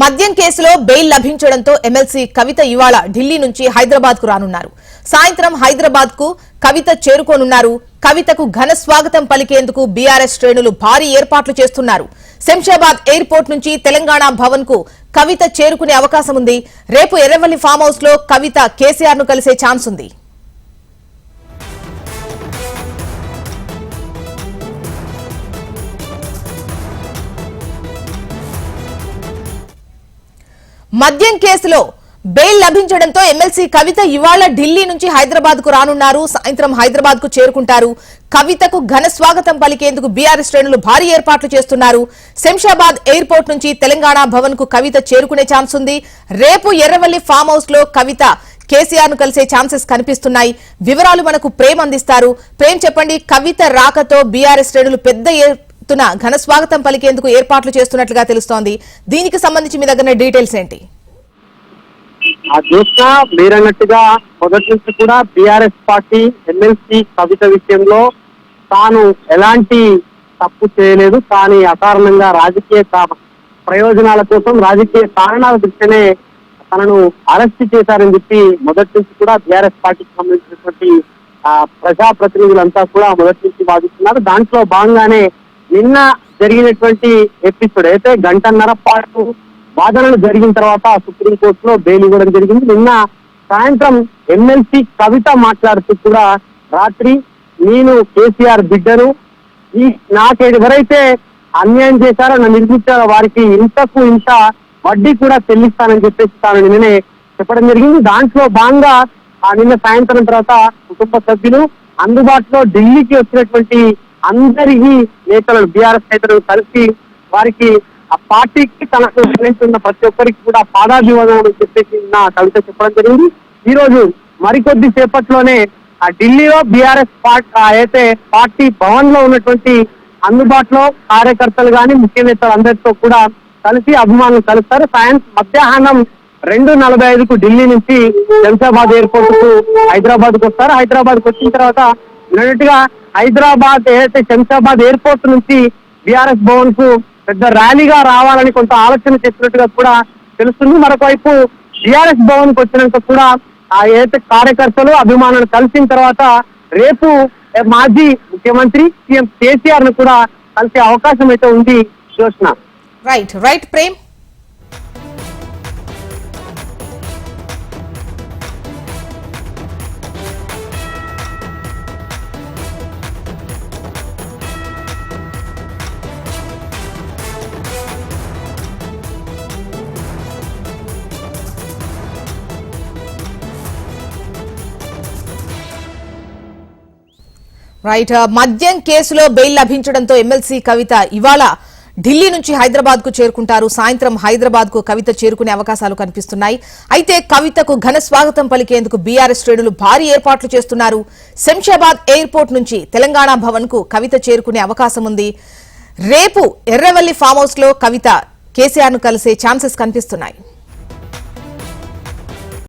మద్యం కేసులో bail లభించడంతో MLC కవిత ఇవాళ ఢిల్లీ నుంచి హైదరాబాద్కు రానున్నారు. సాయంత్రం హైదరాబాద్కు కవిత చేరుకోనున్నారు. కవితకు ఘన స్వాగతం పలికేందుకు బీఆర్ఎస్ శ్రేణులు భారీ ఏర్పాట్లు చేస్తున్నారు. శంషాబాద్ ఎయిర్పోర్ట్ నుంచి తెలంగాణ భవన్కు కవిత చేరుకునే అవకాశం ఉంది రేపు ఎర్రవల్లి ఫామ్ హౌస్లో కవిత కేసీఆర్ను కలిసే ఛాన్స్ ఉంది మద్యం కేసులో బెయిల్ లభించడంతో ఎమ్మెల్సీ కవిత ఇవాళ ఢిల్లీ నుంచి హైదరాబాద్కు రానున్నారు. సాయంత్రం హైదరాబాద్కు చేరుకుంటారు. కవితకు ఘన స్వాగతం పలికేందుకు బీఆర్ శ్రేణులు భారీ ఏర్పాట్లు చేస్తున్నారు. శంషాబాద్ ఎయిర్పోర్ట్ నుంచి తెలంగాణ భవన్కు కవిత చేరుకునే ఛాన్స్ ఉంది. రేపు ఎర్రవల్లి ఫామ్ హౌస్లో కవిత కేసీఆర్ను కలిసే ఛాన్సెస్ కనిపిస్తున్నాయి. వివరాలు మనకు ప్రేమ్ అందిస్తారు. ప్రేమ్ చెప్పండి కవిత రాకతో బీఆర్ఎస్ శ్రేణులు పెద్ద తున ఘన స్వాగతం పలికేందుకు ఏర్పాట్లు చేస్తున్నట్లుగా తెలుస్తోంది. దీనికి సంబంధించి మీ దగ్గర డీటెయిల్స్ ఏంటి? మీరన్నట్టుగా మొదటి నుంచి కూడా బీఆర్ఎస్ పార్టీ ఎమ్మెల్సీ కవిత విషయంలో తాను ఎలాంటి తప్పు చేయలేదు. కానీ అకారణంగా రాజకీయ ప్రయోజనాల కోసం రాజకీయ కారణాల దృష్ట్యానే తనను అరెస్ట్ చేశారని చెప్పి మొదటి నుంచి కూడా బీఆర్ఎస్ పార్టీకి సంబంధించినటువంటి ప్రజాప్రతినిధులంతా కూడా మొదటి నుంచి వాదిస్తున్నారు. దాంట్లో భాగంగానే నిన్న జరిగినటువంటి ఎపిసోడ్ అయితే గంటన్నర పాటు వాదనలు జరిగిన తర్వాత సుప్రీంకోర్టులో బెయిల్ ఇవ్వడం జరిగింది. నిన్న సాయంత్రం ఎమ్మెల్సీ కవిత మాట్లాడుతూ కూడా రాత్రి నేను కేసీఆర్ బిడ్డను ఈ నాకు ఎవరైతే అన్యాయం చేశారో నన్ను నిర్మించారో వారికి ఇంతకు ఇంత వడ్డీ కూడా చెల్లిస్తానని చెప్పేసి తాను నిన్ననే చెప్పడం జరిగింది. దాంట్లో భాగంగా ఆ నిన్న సాయంత్రం తర్వాత కుటుంబ సభ్యులు అందుబాటులో ఢిల్లీకి వచ్చినటువంటి అందరికీ నేతలను బీఆర్ఎస్ నేతలను కలిసి వారికి ఆ పార్టీకి తనకు నిర్ణయించున్న ప్రతి ఒక్కరికి కూడా పాదాభివాదం చెప్పేసి నా కవిత చెప్పడం జరిగింది. ఈ రోజు మరికొద్ది సేపట్లోనే ఆ ఢిల్లీలో బీఆర్ఎస్ పార్టీ అయితే పార్టీ భవన్లో ఉన్నటువంటి అందుబాటులో కార్యకర్తలు గాని ముఖ్య నేతలు అందరితో కూడా కలిసి అభిమానులు కలుస్తారు. సాయంత్రం మధ్యాహ్నం రెండు నలభై ఐదుకు ఢిల్లీ నుంచి శంషాబాద్ ఎయిర్పోర్ట్కు హైదరాబాద్కు వస్తారు. హైదరాబాద్కు వచ్చిన తర్వాత ఉన్నట్టుగా హైదరాబాద్ ఏదైతే శంషాబాద్ ఎయిర్పోర్ట్ నుంచి బీఆర్ఎస్ భవన్కు పెద్ద ర్యాలీగా రావాలని కొంత ఆలోచన చేసినట్టుగా కూడా తెలుస్తుంది. మరొకవైపు బీఆర్ఎస్ భవన్కు వచ్చినాక కూడా ఆ ఏదైతే కార్యకర్తలు అభిమానులు కలిసిన తర్వాత రేపు మాజీ ముఖ్యమంత్రి సీఎం కేసీఆర్ను కూడా కలిసే అవకాశం అయితే ఉంది Jyotsna. Right right Prem right మద్యం కేసులో బెయిల్ లభించడంతో ఎమ్మెల్సీ కవిత ఇవాళ ఢిల్లీ నుంచి హైదరాబాద్కు చేరుకుంటారు. సాయంత్రం హైదరాబాద్కు కవిత చేరుకునే అవకాశాలు కనిపిస్తున్నాయి. అయితే కవితకు ఘన స్వాగతం పలికేందుకు బీఆర్ఎస్ శ్రేణులు భారీ ఏర్పాట్లు చేస్తున్నారు. శంషాబాద్ ఎయిర్పోర్ట్ నుంచి తెలంగాణ భవన్కు కవిత చేరుకునే అవకాశం ఉంది. రేపు ఎర్రవల్లి ఫామ్ హౌస్లో కవిత కేసీఆర్ను కలిసే ఛాన్సెస్ కనిపిస్తున్నాయి.